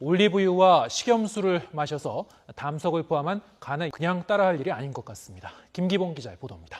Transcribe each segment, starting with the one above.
올리브유와 식염수를 마셔서 담석을 포함한 간을 그냥 따라할 일이 아닌 것 같습니다. 김기봉 기자의 보도입니다.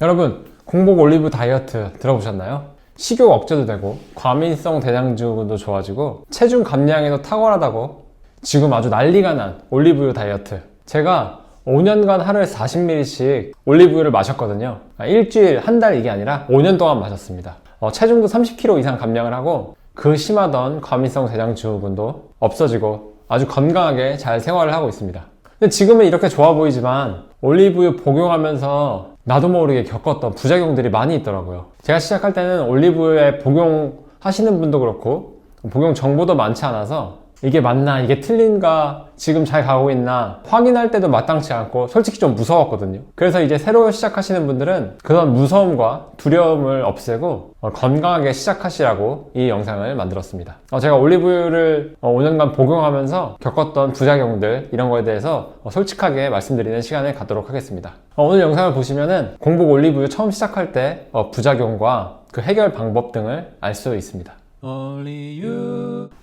여러분 공복 올리브 다이어트 들어보셨나요? 식욕 억제도 되고 과민성 대장증후군도 좋아지고 체중 감량에도 탁월하다고 지금 아주 난리가 난 올리브유 다이어트 제가 5년간 하루에 40ml씩 올리브유를 마셨거든요 아, 일주일 한 달 이게 아니라 5년 동안 마셨습니다 어, 체중도 30kg 이상 감량을 하고 그 심하던 과민성 대장 증후군도 없어지고 아주 건강하게 잘 생활을 하고 있습니다 근데 지금은 이렇게 좋아 보이지만 올리브유 복용하면서 나도 모르게 겪었던 부작용들이 많이 있더라고요. 제가 시작할 때는 올리브유에 복용하시는 분도 그렇고 복용 정보도 많지 않아서 이게 맞나 이게 틀린가 지금 잘 가고 있나 확인할 때도 마땅치 않고 솔직히 좀 무서웠거든요. 그래서 이제 새로 시작하시는 분들은 그런 무서움과 두려움을 없애고 어, 건강하게 시작하시라고 이 영상을 만들었습니다. 어, 제가 올리브유를 어, 5년간 복용하면서 겪었던 부작용들 이런 거에 대해서 어, 솔직하게 말씀드리는 시간을 갖도록 하겠습니다. 어, 오늘 영상을 보시면은 공복 올리브유 처음 시작할 때 어, 부작용과 그 해결 방법 등을 알 수 있습니다.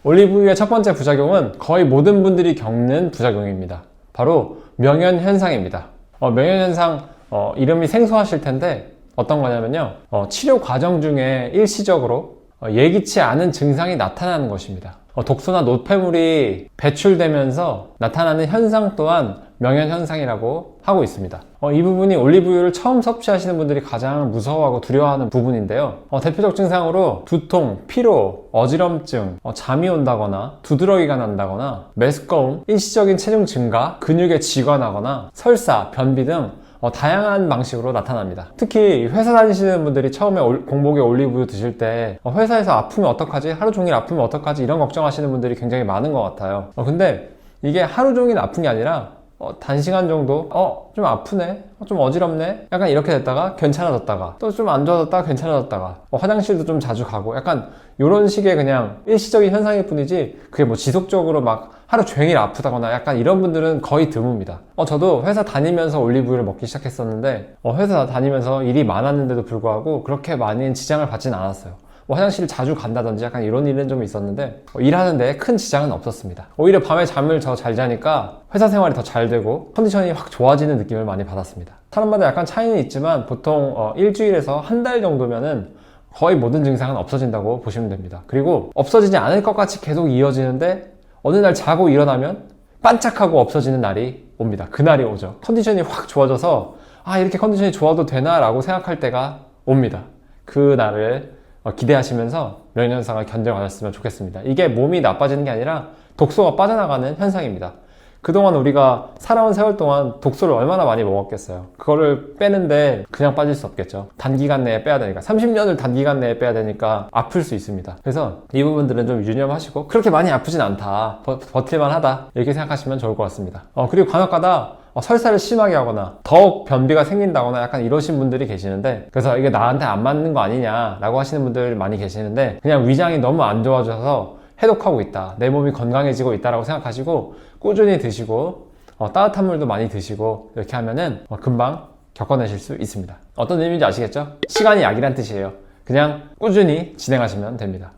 올리브유의 첫 번째 부작용은 거의 모든 분들이 겪는 부작용입니다. 바로 명현 현상입니다. 어, 명현 현상 어, 이름이 생소하실 텐데 어떤 거냐면요. 어, 치료 과정 중에 일시적으로 어, 예기치 않은 증상이 나타나는 것입니다. 어, 독소나 노폐물이 배출되면서 나타나는 현상 또한 명현 현상이라고 하고 있습니다. 어, 이 부분이 올리브유를 처음 섭취하시는 분들이 가장 무서워하고 두려워하는 부분인데요. 어, 대표적 증상으로 두통, 피로, 어지럼증, 어, 잠이 온다거나 두드러기가 난다거나 메스꺼움, 일시적인 체중 증가, 근육에 쥐가 나거나 설사, 변비 등 어, 다양한 방식으로 나타납니다. 특히 회사 다니시는 분들이 처음에 올- 공복에 올리브유 드실 때 어, 회사에서 아프면 어떡하지? 하루 종일 아프면 어떡하지? 이런 걱정하시는 분들이 굉장히 많은 것 같아요. 어, 근데 이게 하루 종일 아픈 게 아니라 어, 단시간 정도? 어 좀 아프네? 어, 좀 어지럽네? 약간 이렇게 됐다가 괜찮아졌다가 또 좀 안 좋아졌다가 괜찮아졌다가 어, 화장실도 좀 자주 가고 약간 이런 식의 그냥 일시적인 현상일 뿐이지 그게 뭐 지속적으로 막 하루 종일 아프다거나 약간 이런 분들은 거의 드뭅니다. 어 저도 회사 다니면서 올리브유를 먹기 시작했었는데 어, 회사 다니면서 일이 많았는데도 불구하고 그렇게 많은 지장을 받진 않았어요 뭐 화장실을 자주 간다든지 약간 이런 일은 좀 있었는데 어, 일하는데 큰 지장은 없었습니다. 오히려 밤에 잠을 더 잘 자니까 회사 생활이 더 잘 되고 컨디션이 확 좋아지는 느낌을 많이 받았습니다. 사람마다 약간 차이는 있지만 보통 어, 일주일에서 한 달 정도면은 거의 모든 증상은 없어진다고 보시면 됩니다. 그리고 없어지지 않을 것 같이 계속 이어지는데 어느 날 자고 일어나면 반짝하고 없어지는 날이 옵니다. 그날이 오죠. 컨디션이 확 좋아져서 아 이렇게 컨디션이 좋아도 되나 라고 생각할 때가 옵니다. 그 날을 어, 기대하시면서 면역현상을 견뎌가셨으면 좋겠습니다. 이게 몸이 나빠지는 게 아니라 독소가 빠져나가는 현상입니다. 그동안 우리가 살아온 세월 동안 독소를 얼마나 많이 먹었겠어요. 그거를 빼는데 그냥 빠질 수 없겠죠. 단기간 내에 빼야 되니까. 30년을 단기간 내에 빼야 되니까 아플 수 있습니다. 그래서 이 부분들은 좀 유념하시고 그렇게 많이 아프진 않다. 버, 버틸만 하다. 이렇게 생각하시면 좋을 것 같습니다. 어, 그리고 간혹가다 어, 설사를 심하게 하거나 더욱 변비가 생긴다거나 약간 이러신 분들이 계시는데 그래서 이게 나한테 안 맞는 거 아니냐라고 하시는 분들 많이 계시는데 그냥 위장이 너무 안 좋아져서 해독하고 있다. 내 몸이 건강해지고 있다라고 생각하시고 꾸준히 드시고 어, 따뜻한 물도 많이 드시고 이렇게 하면은 어, 금방 겪어내실 수 있습니다. 어떤 의미인지 아시겠죠? 시간이 약이란 뜻이에요 그냥 꾸준히 진행하시면 됩니다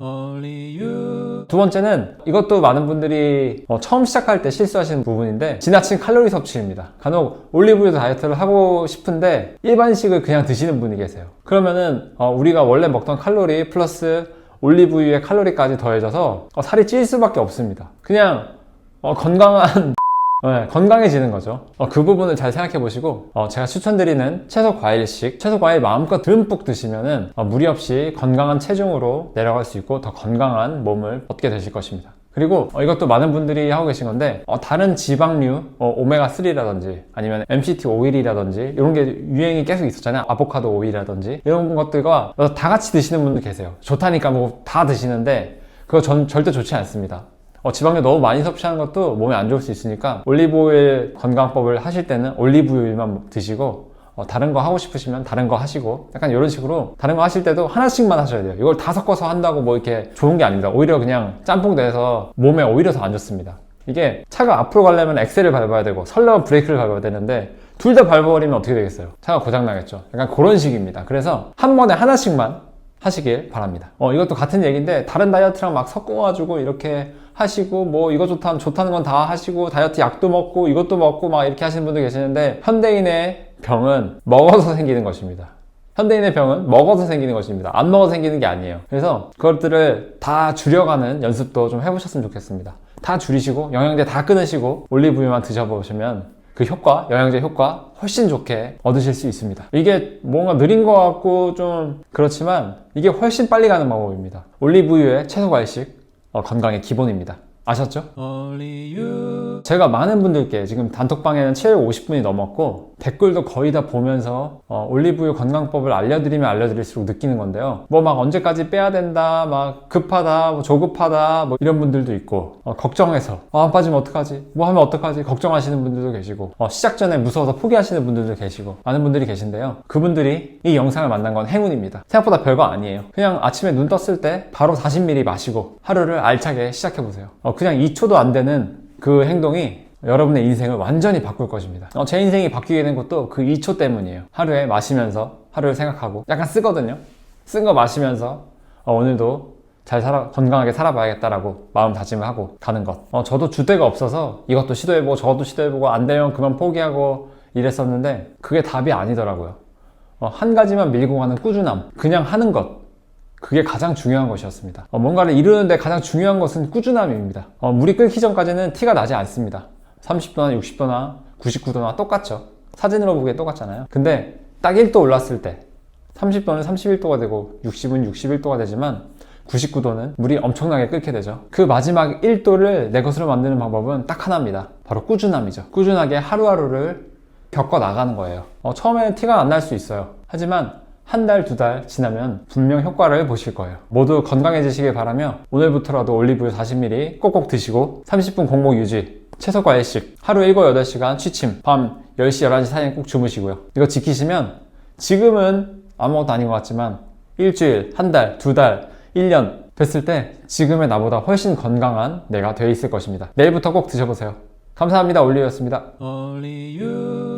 두 번째는 이것도 많은 분들이 어, 처음 시작할 때 실수하시는 부분인데 지나친 칼로리 섭취입니다. 간혹 올리브유 다이어트를 하고 싶은데 일반식을 그냥 드시는 분이 계세요. 그러면은 어, 우리가 원래 먹던 칼로리 플러스 올리브유의 칼로리까지 더해져서 어, 살이 찔 수밖에 없습니다. 그냥 어, 건강한 네, 건강해지는 거죠. 어, 그 부분을 잘 생각해 보시고 어, 제가 추천드리는 채소 과일식 채소 과일 마음껏 듬뿍 드시면은 어, 무리 없이 건강한 체중으로 내려갈 수 있고 더 건강한 몸을 얻게 되실 것입니다. 그리고 어, 이것도 많은 분들이 하고 계신 건데 어, 다른 지방류 어, 오메가3라든지 아니면 MCT 오일이라든지 이런 게 유행이 계속 있었잖아요 아보카도 오일이라든지 이런 것들과 다 같이 드시는 분들 계세요 좋다니까 뭐 다 드시는데 그거 전 절대 좋지 않습니다 어, 지방류 너무 많이 섭취하는 것도 몸에 안 좋을 수 있으니까 올리브오일 건강법을 하실 때는 올리브유만 드시고 어, 다른 거 하고 싶으시면 다른 거 하시고 약간 이런 식으로 다른 거 하실 때도 하나씩만 하셔야 돼요. 이걸 다 섞어서 한다고 뭐 이렇게 좋은 게 아닙니다. 오히려 그냥 짬뽕 내서 몸에 오히려 더 안 좋습니다. 이게 차가 앞으로 가려면 엑셀을 밟아야 되고 설려면 브레이크를 밟아야 되는데 둘 다 밟아버리면 어떻게 되겠어요? 차가 고장 나겠죠. 약간 그런 식입니다. 그래서 한 번에 하나씩만 하시길 바랍니다. 어, 이것도 같은 얘기인데 다른 다이어트랑 막 섞어가지고 이렇게 하시고 뭐 이거 좋다 좋다는 건 다 하시고 다이어트 약도 먹고 이것도 먹고 막 이렇게 하시는 분들 계시는데 현대인의 병은 먹어서 생기는 것입니다. 현대인의 병은 먹어서 생기는 것입니다. 안 먹어서 생기는 게 아니에요. 그래서 그것들을 다 줄여가는 연습도 좀 해보셨으면 좋겠습니다. 다 줄이시고 영양제 다 끊으시고 올리브유만 드셔보시면 그 효과, 영양제 효과 훨씬 좋게 얻으실 수 있습니다. 이게 뭔가 느린 것 같고 좀 그렇지만 이게 훨씬 빨리 가는 방법입니다. 올리브유의 채소 과일식 어, 건강의 기본입니다. 아셨죠? 제가 많은 분들께 지금 단톡방에는 750분이 넘었고 댓글도 거의 다 보면서 어, 올리브유 건강법을 알려드리면 알려드릴수록 느끼는 건데요. 뭐 막 언제까지 빼야 된다, 막 급하다, 뭐 조급하다, 뭐 이런 분들도 있고 어, 걱정해서 아, 안 빠지면 어떡하지? 뭐 하면 어떡하지? 걱정하시는 분들도 계시고 어, 시작 전에 무서워서 포기하시는 분들도 계시고 많은 분들이 계신데요. 그분들이 이 영상을 만난 건 행운입니다. 생각보다 별거 아니에요. 그냥 아침에 눈 떴을 때 바로 40ml 마시고 하루를 알차게 시작해보세요. 어, 그냥 2초도 안 되는 그 행동이 여러분의 인생을 완전히 바꿀 것입니다. 어, 제 인생이 바뀌게 된 것도 그 2초 때문이에요. 하루에 마시면서 하루를 생각하고 약간 쓰거든요. 쓴 거 마시면서 어, 오늘도 잘 살아 건강하게 살아봐야겠다라고 마음 다짐을 하고 가는 것. 어, 저도 주대가 없어서 이것도 시도해보고 저것도 시도해보고 안 되면 그만 포기하고 이랬었는데 그게 답이 아니더라고요. 어, 한 가지만 밀고 가는 꾸준함, 그냥 하는 것. 그게 가장 중요한 것이었습니다. 어, 뭔가를 이루는데 가장 중요한 것은 꾸준함입니다. 어, 물이 끓기 전까지는 티가 나지 않습니다. 30도나 60도나 99도나 똑같죠. 사진으로 보기에 똑같잖아요. 근데 딱 1도 올랐을 때 30도는 31도가 되고 60은 61도가 되지만 99도는 물이 엄청나게 끓게 되죠. 그 마지막 1도를 내 것으로 만드는 방법은 딱 하나입니다. 바로 꾸준함이죠. 꾸준하게 하루하루를 겪어 나가는 거예요. 어, 처음에는 티가 안 날 수 있어요. 하지만 한 달, 두 달 지나면 분명 효과를 보실 거예요. 모두 건강해지시길 바라며 오늘부터라도 올리브유 40ml 꼭꼭 드시고 30분 공복 유지, 채소 과일식, 하루 7, 8시간 취침, 밤 10시, 11시 사이에 꼭 주무시고요. 이거 지키시면 지금은 아무것도 아닌 것 같지만 일주일, 한 달, 두 달, 1년 됐을 때 지금의 나보다 훨씬 건강한 내가 되어 있을 것입니다. 내일부터 꼭 드셔보세요. 감사합니다. you.